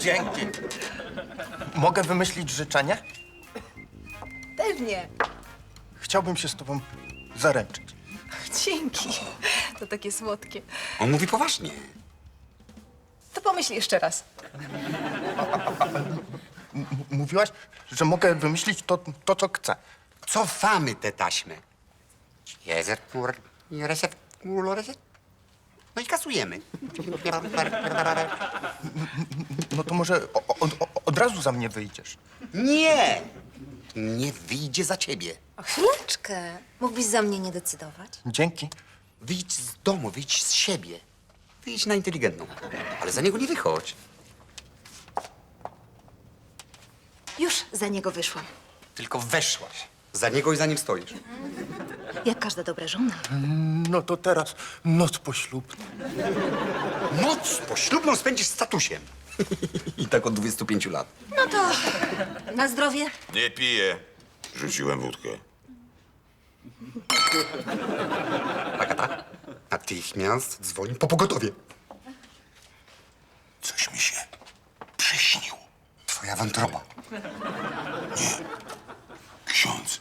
Dzięki. Mogę wymyślić życzenie? Pewnie. Chciałbym się z tobą zaręczyć. Dzięki. To takie słodkie. On mówi poważnie. To pomyśl jeszcze raz. M- mówiłaś, że mogę wymyślić to, to co chcę. Cofamy tę taśmę. Jezer, kur, reset, kur, reset. No i kasujemy. No to może o, o, o, od razu za mnie wyjdziesz. Nie! Nie wyjdzie za ciebie. O, chwileczkę. Mógłbyś za mnie nie decydować? Dzięki. Wyjdź z domu, wyjdź z siebie. Wyjdź na inteligentną. Ale za niego nie wychodź. Już za niego wyszłam. Tylko weszłaś. Za niego i za nim stoisz. Jak każda dobra żona. No to teraz noc poślubna. Noc poślubną spędzisz z statusiem. I tak od 25 lat. No to na zdrowie. Nie piję. Rzuciłem wódkę. Agata, natychmiast dzwoń po pogotowie. Coś mi się przyśnił. Twoja wątroba. Ksiądz.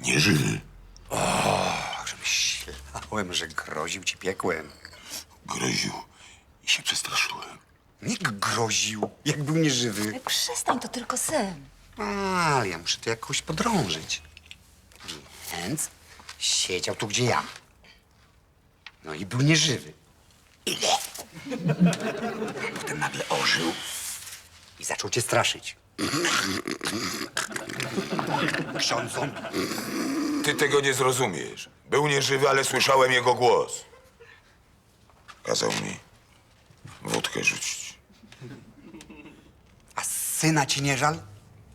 Nieżywy. Ach, że myślałem, że groził ci piekłem. Groził i się przestraszyłem. Nie groził, jak był nieżywy. Przestań, to tylko sen. A, ale ja muszę to jakoś podrążyć. Więc siedział tu, gdzie ja. No i był nieżywy. Ile? Potem nagle ożył i zaczął cię straszyć. Ksiądz zombie. Ty tego nie zrozumiesz. Był nieżywy, ale słyszałem jego głos. Kazał mi wódkę rzucić. A syna ci nie żal?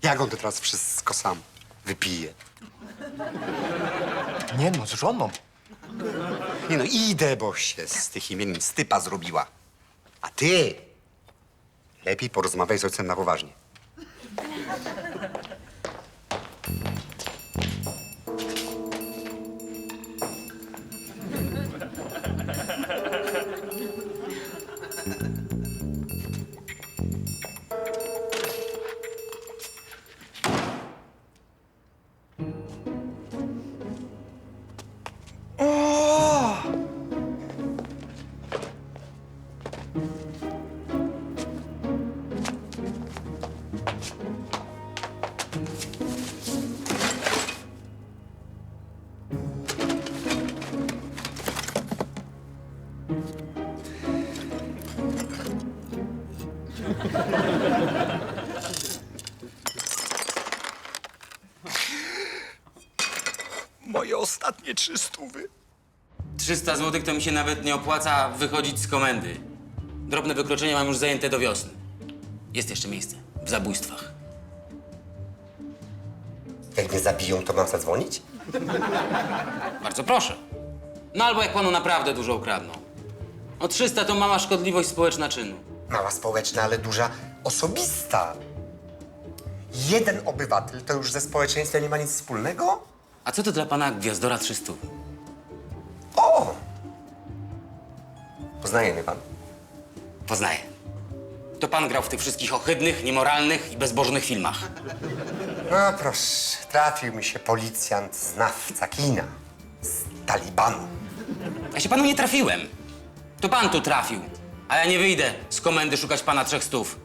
Jak on to teraz wszystko sam wypije? Nie no, z żoną. Nie no, idę, bo się z tych imienin stypa zrobiła. A ty lepiej porozmawiaj z ojcem na poważnie. ハハハハ。Ostatnie trzy stówy. 300 zł to mi się nawet nie opłaca wychodzić z komendy. Drobne wykroczenia mam już zajęte do wiosny. Jest jeszcze miejsce w zabójstwach. Jak mnie zabiją, to mam zadzwonić? Bardzo proszę. No albo jak panu naprawdę dużo ukradną. O 300 to mała szkodliwość społeczna czynu. Mała społeczna, ale duża osobista. Jeden obywatel to już ze społeczeństwem nie ma nic wspólnego? A co to dla pana gwiazdora 300? O! Poznaje mnie pan. Poznaję. To pan grał w tych wszystkich ohydnych, niemoralnych i bezbożnych filmach. No proszę, trafił mi się policjant znawca kina z Talibanu. Ja się panu nie trafiłem. To pan tu trafił. A ja nie wyjdę z komendy szukać pana trzech stów.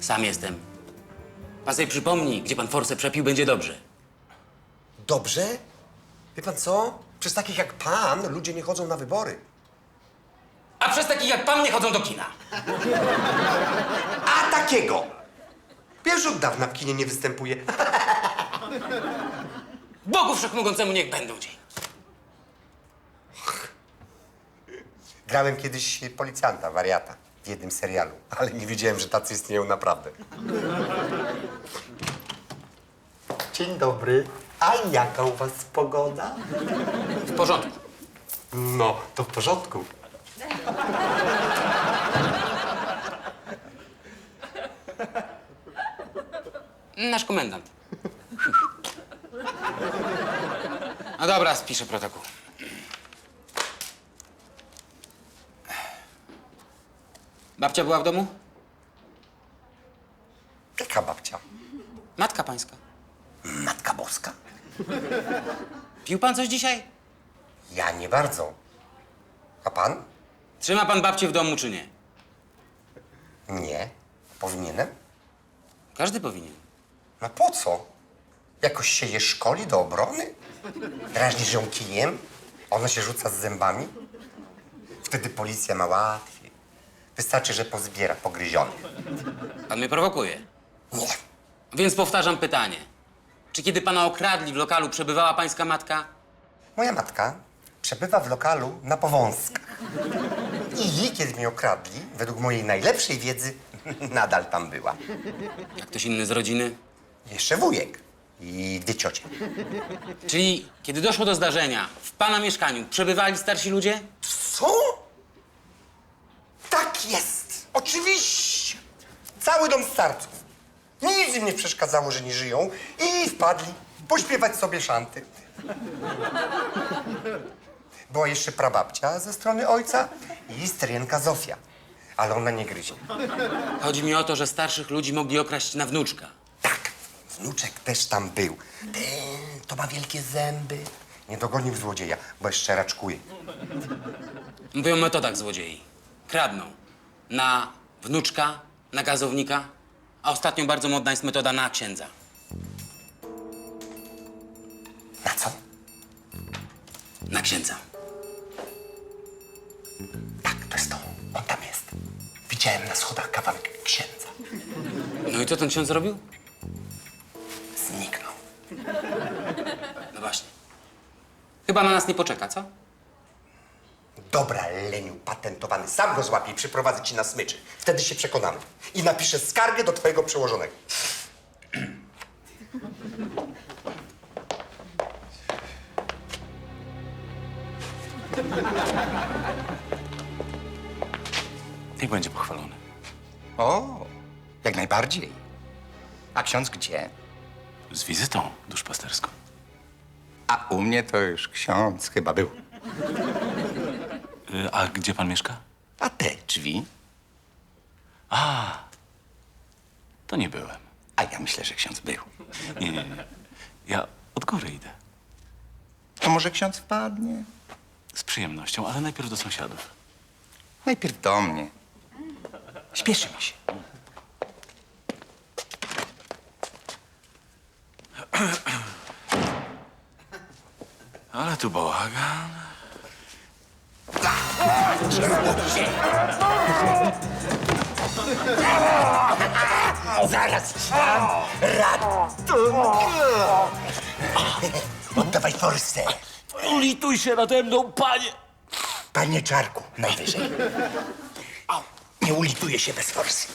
Sam jestem. Pan sobie przypomni, gdzie pan forsę przepił, będzie dobrze. Dobrze? Wie pan co? Przez takich jak pan ludzie nie chodzą na wybory. A przez takich jak pan nie chodzą do kina. A takiego! Wiesz, od dawna w kinie nie występuje. Bogu Wszechmogącemu niech będą dzień. Grałem kiedyś policjanta, wariata, w jednym serialu, ale nie wiedziałem, że tacy istnieją naprawdę. Dzień dobry. A jaka u was pogoda? W porządku. No, to w porządku. Nasz komendant. No dobra, spiszę protokół. Babcia była w domu? Jaka babcia? Matka pańska. Matka Boska? Pił pan coś dzisiaj? Ja nie bardzo. A pan? Trzyma pan babcię w domu, czy nie? Nie. Powinienem? Każdy powinien. No po co? Jakoś się je szkoli do obrony? Drażnisz ją kijem? Ona się rzuca z zębami? Wtedy policja ma łatwiej. Wystarczy, że pozbiera pogryzionych. Pan mnie prowokuje. Nie. Więc powtarzam pytanie. Czy kiedy pana okradli w lokalu, przebywała pańska matka? Moja matka przebywa w lokalu na Powązkach. I kiedy mnie okradli, według mojej najlepszej wiedzy, nadal tam była. Jak ktoś inny z rodziny? Jeszcze wujek i dwie ciocie. Czyli kiedy doszło do zdarzenia, w pana mieszkaniu przebywali starsi ludzie? Co? Tak jest! Oczywiście! Cały dom starców. Nic im nie przeszkadzało, że nie żyją i wpadli pośpiewać sobie szanty. Była jeszcze prababcia ze strony ojca i stryjenka Zofia. Ale ona nie gryzie. Chodzi mi o to, że starszych ludzi mogli okraść na wnuczka. Tak, wnuczek też tam był. Ten, to ma wielkie zęby. Nie dogonił złodzieja, bo jeszcze raczkuje. Mówią o metodach złodziei. Kradną. Na wnuczka, na gazownika, a ostatnio bardzo modna jest metoda na księdza. Na co? Na księdza. Tak, to jest to. On tam jest. Widziałem na schodach kawałek księdza. No i co ten ksiądz zrobił? Zniknął. No właśnie. Chyba na nas nie poczeka, co? Dobra, Leniu, patentowany. Sam go złapię i przyprowadzę ci na smyczy. Wtedy się przekonamy. I napiszę skargę do twojego przełożonego. Niech będzie pochwalony. O, jak najbardziej. A ksiądz gdzie? Z wizytą duszpasterską. A u mnie to już ksiądz chyba był. Y, A gdzie pan mieszka? A te drzwi? To nie byłem. A ja myślę, że ksiądz był. Nie, nie, nie. Ja od góry idę. To może ksiądz wpadnie? Z przyjemnością, ale najpierw do sąsiadów. Najpierw do mnie. Śpieszymy się. Ale tu bałagan. Zaraz! Ratunku! Oddawaj forsę. Ulituj się nade mną, panie! Panie Czarku, najwyżej. Nie ulituje się bez forsy.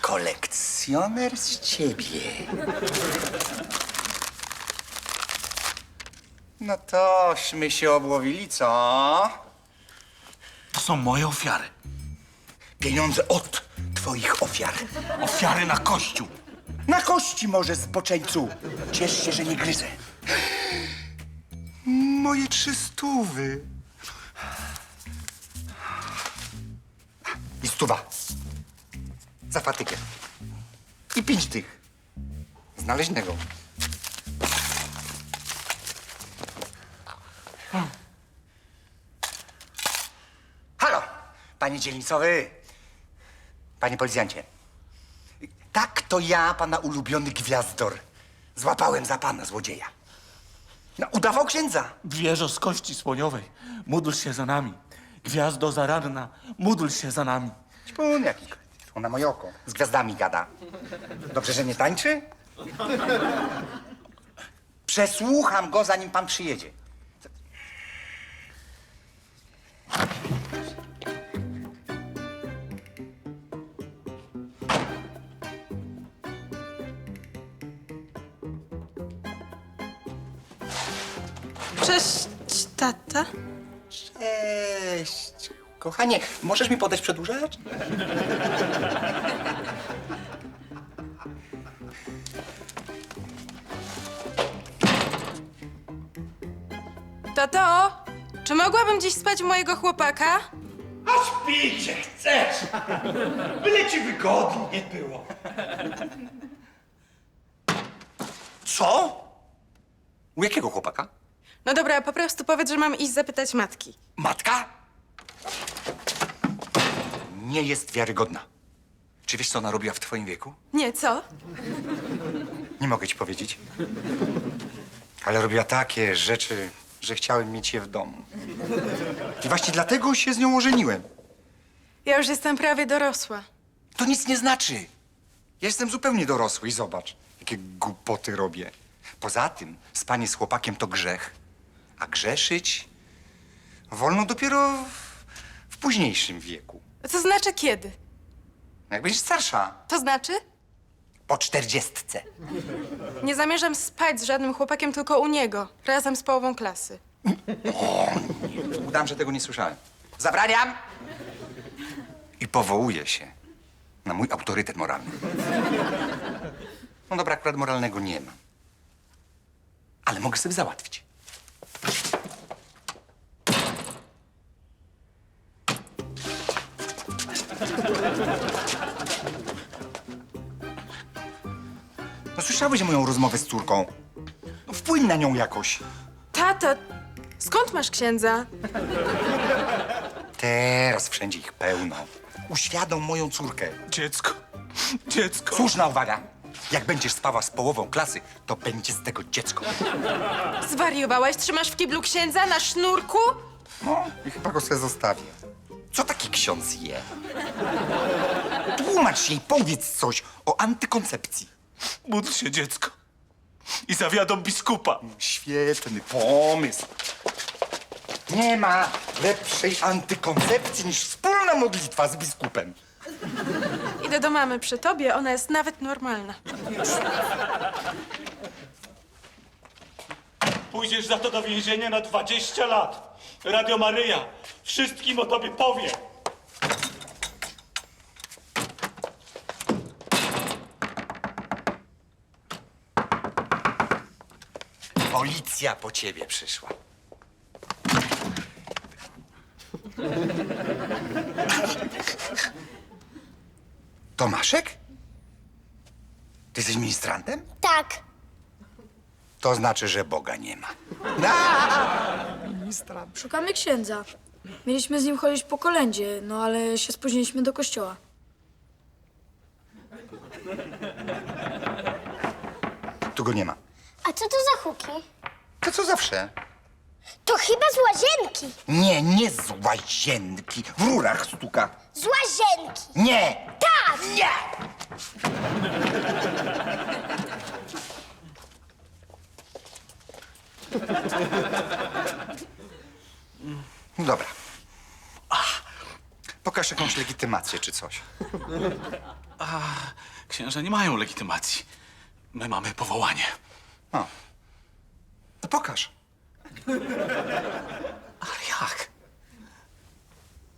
Kolekcjoner z ciebie. No tośmy się obłowili, co? To są moje ofiary. Pieniądze od twoich ofiar. Ofiary na kościół. Na kości może, zboczeńcu. Ciesz się, że nie gryzę. Moje trzy stówy. I stuwa. Za fatykę. I pięć tych. Znaleźnego. Panie dzielnicowy. Panie policjancie. Tak, to ja, pana ulubiony gwiazdor. Złapałem za pana złodzieja. No, udawał księdza. Wieżo z kości słoniowej, módl się za nami. Gwiazdo zaradna, módl się za nami. Ćpun jaki. On na moje oko. Z gwiazdami gada. Dobrze, że nie tańczy? Przesłucham go, zanim pan przyjedzie. Cześć, tata. Cześć. Kochanie, możesz mi podać przedłużacz? Tato, czy mogłabym dziś spać u mojego chłopaka? A śpicie chcesz! Byle ci wygodnie było. Co? U jakiego chłopaka? No dobra, po prostu powiedz, że mam iść zapytać matki. Matka? Nie jest wiarygodna. Czy wiesz, co ona robiła w twoim wieku? Nie, co? Nie mogę ci powiedzieć. Ale robiła takie rzeczy, że chciałem mieć je w domu. I właśnie dlatego się z nią ożeniłem. Ja już jestem prawie dorosła. To nic nie znaczy. Ja jestem zupełnie dorosły i zobacz, jakie głupoty robię. Poza tym, spanie z chłopakiem to grzech. A grzeszyć wolno dopiero w, w późniejszym wieku. To znaczy kiedy? Jak będziesz starsza, To znaczy? po czterdziestce. Nie zamierzam spać z żadnym chłopakiem, tylko u niego. Razem z połową klasy. Udam, że tego nie słyszałem. Zabraniam! I powołuję się na mój autorytet moralny. No dobra, akurat moralnego nie mam. Ale mogę sobie załatwić. No słyszałeś moją rozmowę z córką. No wpłyń na nią jakoś. Tato, skąd masz księdza? Teraz wszędzie ich pełno. Uświadom moją córkę. Dziecko, dziecko. Słuszna uwaga. Jak będziesz spała z połową klasy, to będzie z tego dziecko. Zwariowałeś? Trzymasz w kiblu księdza na sznurku? No, i chyba go sobie zostawię. Co taki ksiądz je? Tłumacz jej, powiedz coś o antykoncepcji. Módl się, dziecko. I zawiadom biskupa. Świetny pomysł. Nie ma lepszej antykoncepcji niż wspólna modlitwa z biskupem. Idę do mamy przy tobie, ona jest nawet normalna. Pójdziesz za to do więzienia na 20 lat. Radio Maryja wszystkim o tobie powie. Policja po ciebie przyszła. Tomaszek? Ty jesteś ministrantem? Tak. To znaczy, że Boga nie ma. Szukamy księdza. Mieliśmy z nim chodzić po kolędzie, no ale się spóźniliśmy do kościoła. Tu go nie ma. A co to za huki? To co zawsze? To chyba z łazienki. Nie, nie z łazienki. W rurach stuka. Z łazienki. Nie! Tak. Nie! No Dobra. Ach, Pokaż jakąś legitymację czy coś. Księża nie mają legitymacji. My mamy powołanie. No. No pokaż. Ale jak?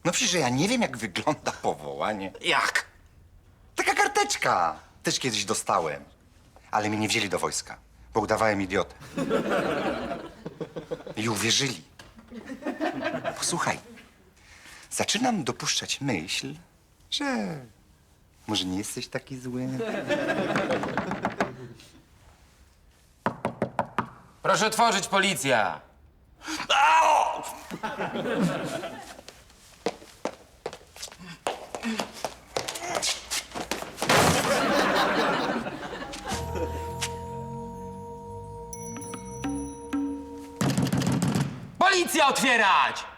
No przecież ja nie wiem, jak wygląda powołanie. Jak? Taka karteczka. Też kiedyś dostałem. Ale mnie nie wzięli do wojska, bo udawałem idiotę. I uwierzyli. Posłuchaj. Zaczynam dopuszczać myśl, że może nie jesteś taki zły. Proszę otworzyć, policja! Policja otwierać!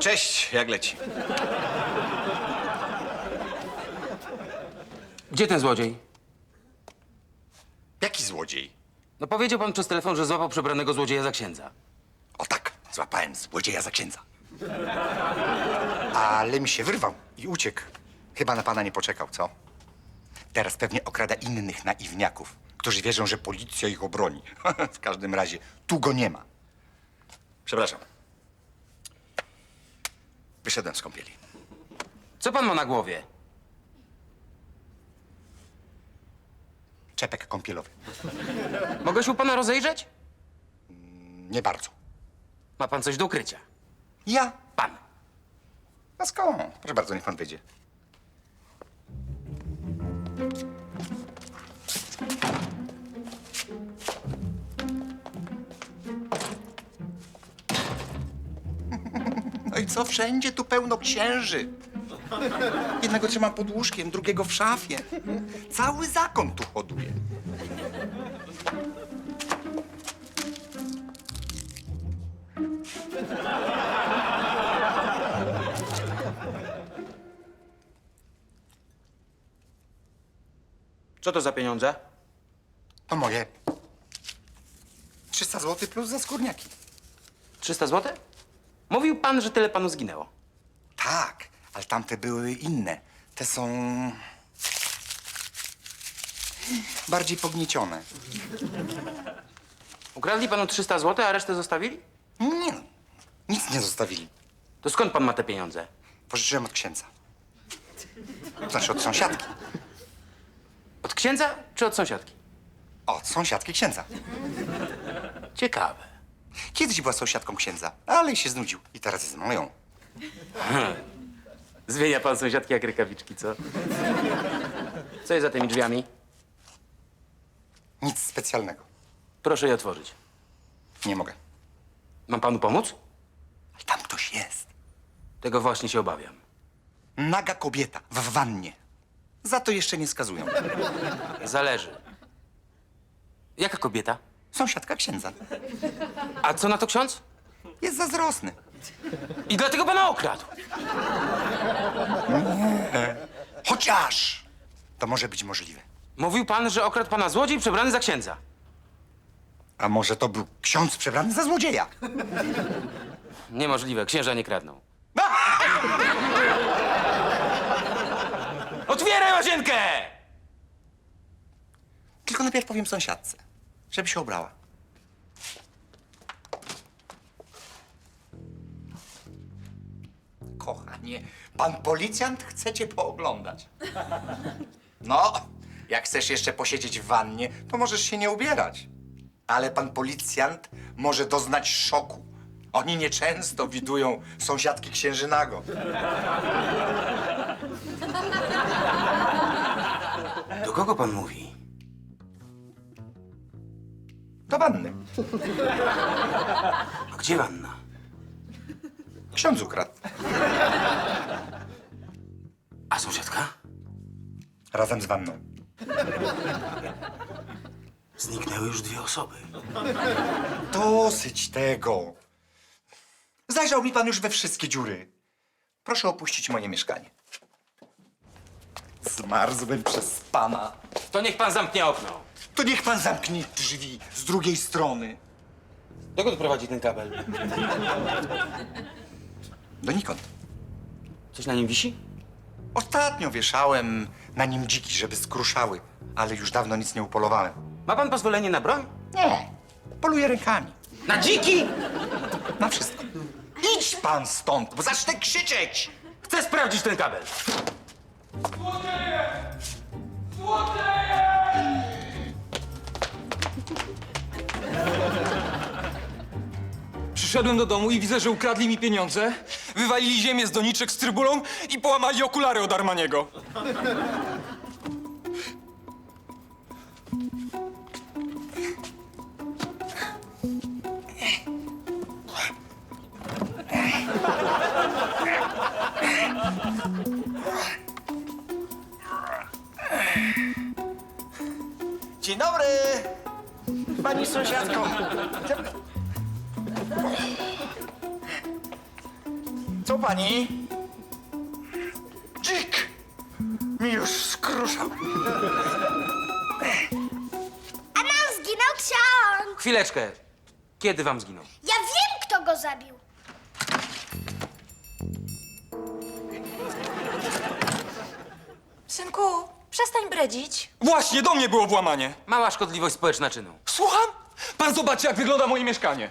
Cześć, jak leci? Gdzie ten złodziej? Jaki złodziej? No powiedział pan przez telefon, że złapał przebranego złodzieja za księdza. O tak, złapałem złodzieja za księdza. Ale mi się wyrwał i uciekł. Chyba na pana nie poczekał, co? Teraz pewnie okrada innych naiwniaków, którzy wierzą, że policja ich obroni. w każdym razie, tu go nie ma. Przepraszam. Wyszedłem z kąpieli. Co pan ma na głowie? Czepek kąpielowy. Mogę się u pana rozejrzeć? Nie bardzo. Ma pan coś do ukrycia? Ja? Pan. A skąd? Proszę bardzo, niech pan wyjdzie. Co? Wszędzie tu pełno księży. Jednego trzymam pod łóżkiem, drugiego w szafie. Cały zakon tu hoduje. Co to za pieniądze? To moje. 300 zł plus za skórniaki. 300 zł? Mówił pan, że tyle panu zginęło. Tak, ale tamte były inne. Te są. bardziej pogniecione. Ukradli panu 300 zł, a resztę zostawili? Nie, no, nic nie zostawili. To skąd pan ma te pieniądze? Pożyczyłem od księdza. Znaczy od sąsiadki. Od księdza czy od sąsiadki? Od sąsiadki księdza. Ciekawe. Kiedyś była sąsiadką księdza, ale się znudził i teraz jest moją. Zmienia pan sąsiadki jak rękawiczki, co? Co jest za tymi drzwiami? Nic specjalnego. Proszę je otworzyć. Nie mogę. Mam panu pomóc? Ale tam ktoś jest. Tego właśnie się obawiam. Naga kobieta w wannie. Za to jeszcze nie skazują. Zależy. Jaka kobieta? Sąsiadka księdza. A co na to ksiądz? Jest zazdrosny. I dlatego pana okradł. Chociaż to może być możliwe. Mówił pan, że okradł pana złodziej przebrany za księdza. A może to był ksiądz przebrany za złodzieja? Niemożliwe, księża nie kradną. Otwieraj łazienkę! Tylko najpierw powiem sąsiadce, żeby się ubrała. Kochanie, pan policjant chce cię pooglądać. No, jak chcesz jeszcze posiedzieć w wannie, to możesz się nie ubierać. Ale pan policjant może doznać szoku. Oni nieczęsto widują sąsiadki księży nago. Do kogo pan mówi? Do wanny. A gdzie wanna? Ksiądz ukradł. A sąsiadka? Razem z wanną. Zniknęły już dwie osoby. Dosyć tego. Zajrzał mi pan już we wszystkie dziury. Proszę opuścić moje mieszkanie. Zmarzłem przez pana. To niech pan zamknie okno. To niech pan zamknie drzwi z drugiej strony. Dokąd prowadzi ten kabel? Donikąd. Coś na nim wisi? Ostatnio wieszałem na nim dziki, żeby skruszały, ale już dawno nic nie upolowałem. Ma pan pozwolenie na broń? Nie, poluję rękami. Na dziki! Na wszystko. Idź pan stąd, bo zacznę krzyczeć! Chcę sprawdzić ten kabel. Przyszedłem do domu i widzę, że ukradli mi pieniądze, wywalili ziemię z doniczek z trybulą i połamali okulary od Armaniego. Dzień dobry! Pani sąsiadko. Co pani? Dzik! Mi już skruszał. A nam zginął ksiądz! Chwileczkę. Kiedy wam zginął? Ja wiem, kto go zabił. Synku, Przestań bredzić. Właśnie, do mnie było włamanie. Mała szkodliwość społeczna czynu. Słucham? Pan zobaczy, jak wygląda moje mieszkanie.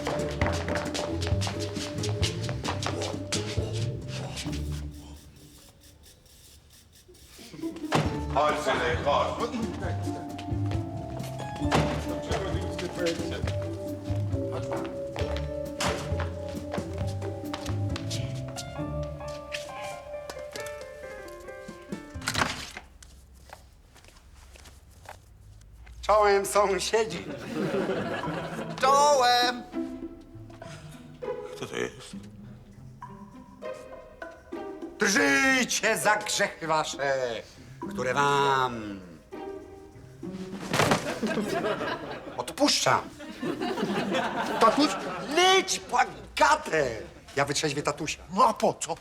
Chodź, synek, chodź. Czołem sąsiedzi. Czołem! Kto to jest? Drżyjcie za grzechy wasze, które wam odpuszczam. Tatuś, leć po Agatę. Ja wytrzeźwię tatusia. No a po co?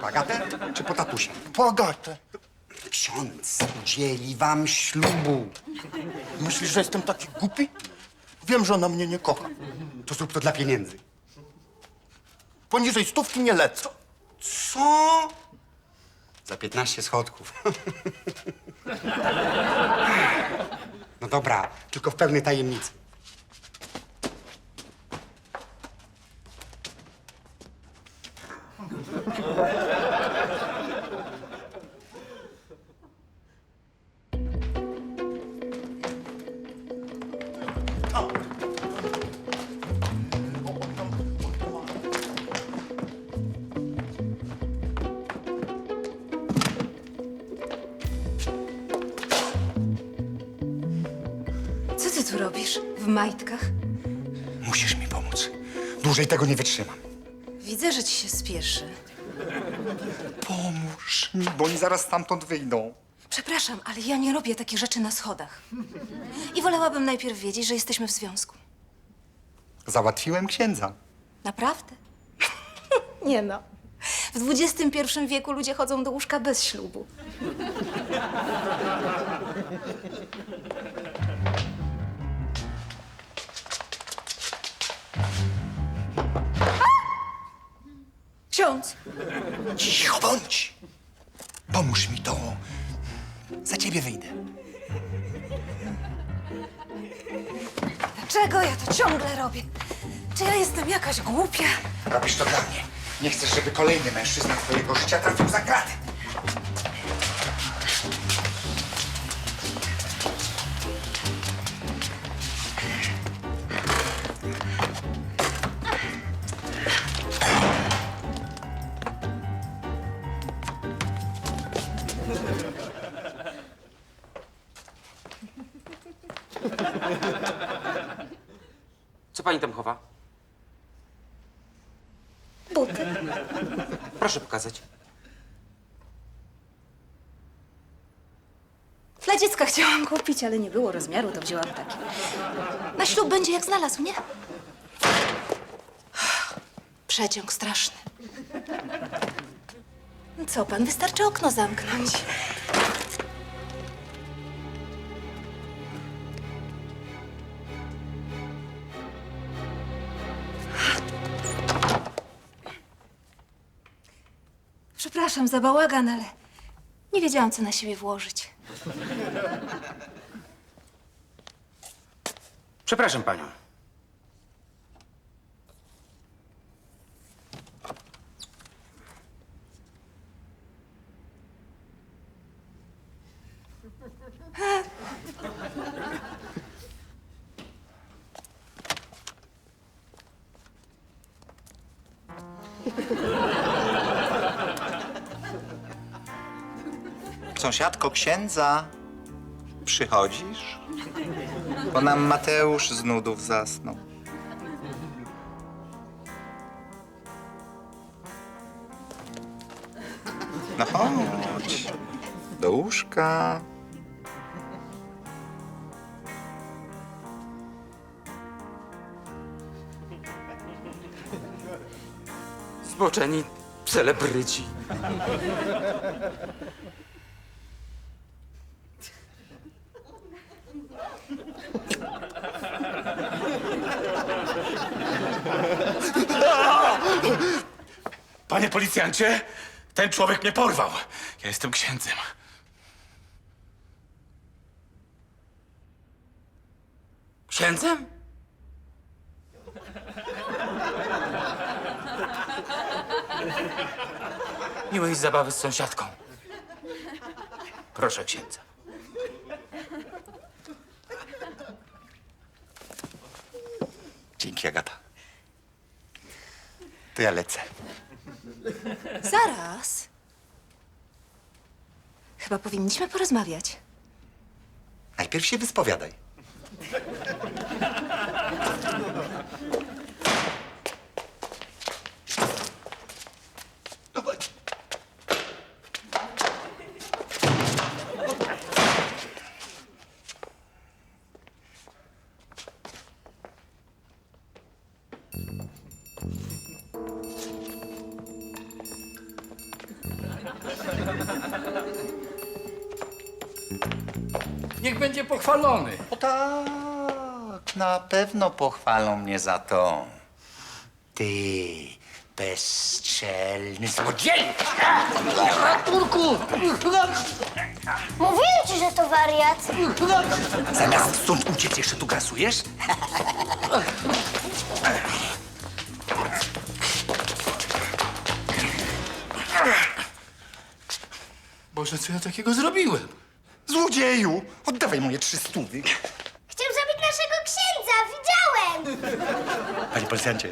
Po Agatę czy po tatusia? Po Agatę. Ksiądz udzieli wam ślubu. Myślisz, że jestem taki głupi? Wiem, że ona mnie nie kocha. To zrób to dla pieniędzy. Poniżej stówki nie lecę. Co? Za 15 schodków. No dobra, tylko w pełnej tajemnicy. Majtkach? Musisz mi pomóc. Dłużej tego nie wytrzymam. Widzę, że ci się spieszy. Pomóż mi, bo oni zaraz stamtąd wyjdą. Przepraszam, ale ja nie robię takich rzeczy na schodach. I wolałabym najpierw wiedzieć, że jesteśmy w związku. Załatwiłem księdza. Naprawdę? nie no. W XXI wieku ludzie chodzą do łóżka bez ślubu. Ksiądz! Cicho bądź! Pomóż mi to. Za ciebie wyjdę. Dlaczego ja to ciągle robię? Czy ja jestem jakaś głupia? Robisz to dla mnie. Nie chcesz, żeby kolejny mężczyzna twojego życia trafił za kraty. Co pani tam chowa? Buty. Proszę pokazać. Dla dziecka chciałam kupić, ale nie było rozmiaru, to wzięłam takie. Na ślub będzie jak znalazł, nie? Przeciąg straszny. Co pan, wystarczy okno zamknąć. Przepraszam za bałagan, ale nie wiedziałam, co na siebie włożyć. Przepraszam panią. Sąsiadko księdza, przychodzisz? Bo nam Mateusz z nudów zasnął. No chodź, do łóżka. Zboczeni celebryci. Panie policjancie, ten człowiek mnie porwał. Ja jestem księdzem. Księdzem? Miłej zabawy z sąsiadką. Proszę księdza. Dzięki, Agata. To ja lecę. Zaraz. Chyba powinniśmy porozmawiać. Najpierw się wyspowiadaj. Pochwalony. O tak, na pewno pochwalą mnie za to. Ty, bezczelny złodziej! Ratunku! Mówiłem ci, że to wariat. Zamiast stąd uciec, jeszcze tu grasujesz? Boże, co ja takiego zrobiłem? Złodzieju! Oddawaj moje trzy stówy. Chciał zabić naszego księdza, widziałem. Panie policjancie,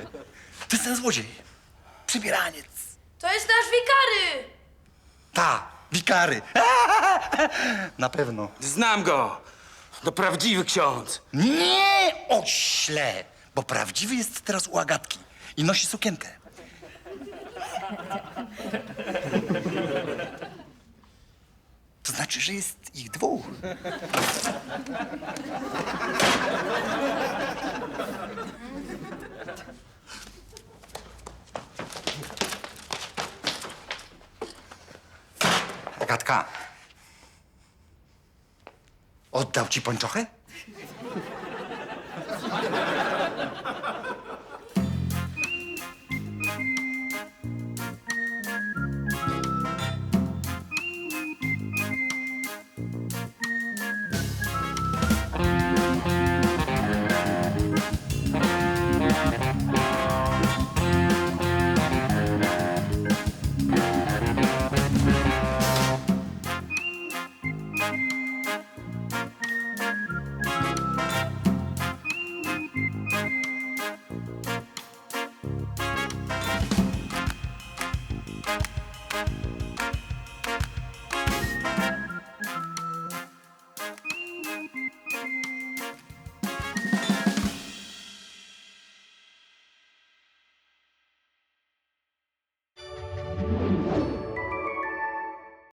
to jest ten złodziej. Przybieraniec. To jest nasz wikary! Ta, wikary. Na pewno. Znam go. To prawdziwy ksiądz. Nie, ośle! Bo prawdziwy jest teraz u Agatki i nosi sukienkę. Znaczy, że jest ich dwóch. Agatka. Oddał ci pończochę?